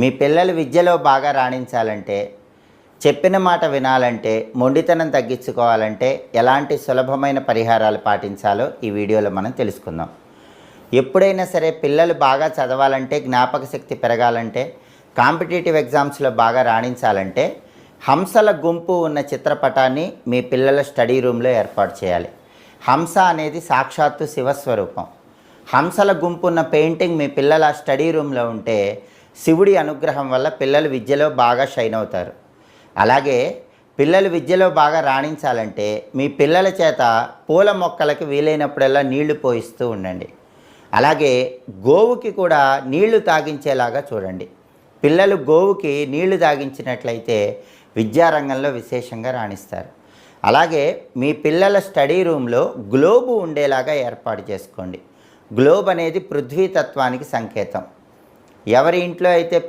మీ పిల్లలు విద్యలో బాగా రాణించాలంటే చెప్పిన మాట వినాలంటే మొండితనం తగ్గించుకోవాలంటే ఎలాంటి సులభమైన పరిహారాలు పాటించాలో ఈ వీడియోలో మనం తెలుసుకుందాం. ఎప్పుడైనా సరే పిల్లలు బాగా చదవాలంటే జ్ఞాపక శక్తి పెరగాలంటే కాంపిటేటివ్ ఎగ్జామ్స్లో బాగా రాణించాలంటే హంసల గుంపు ఉన్న చిత్రపటాన్ని మీ పిల్లల స్టడీ రూమ్లో ఏర్పాటు చేయాలి. హంస అనేది సాక్షాత్తు శివస్వరూపం. హంసల గుంపు ఉన్న పెయింటింగ్ మీ పిల్లల స్టడీ రూమ్లో ఉంటే శివుడి అనుగ్రహం వల్ల పిల్లలు విద్యలో బాగా షైన్ అవుతారు. అలాగే పిల్లలు విద్యలో బాగా రాణించాలంటే మీ పిల్లల చేత పూల మొక్కలకి వీలైనప్పుడల్లా నీళ్ళు పోయిస్తూ ఉండండి. అలాగే గోవుకి కూడా నీళ్ళు తాగించేలాగా చూడండి. పిల్లలు గోవుకి నీళ్ళు తాగించినట్లయితే విద్యారంగంలో విశేషంగా రాణిస్తారు. అలాగే మీ పిల్లల స్టడీ రూమ్లో గ్లోబు ఉండేలాగా ఏర్పాటు చేసుకోండి. గ్లోబ్ అనేది పృథ్వీతత్వానికి సంకేతం. ఎవరి ఇంట్లో అయితే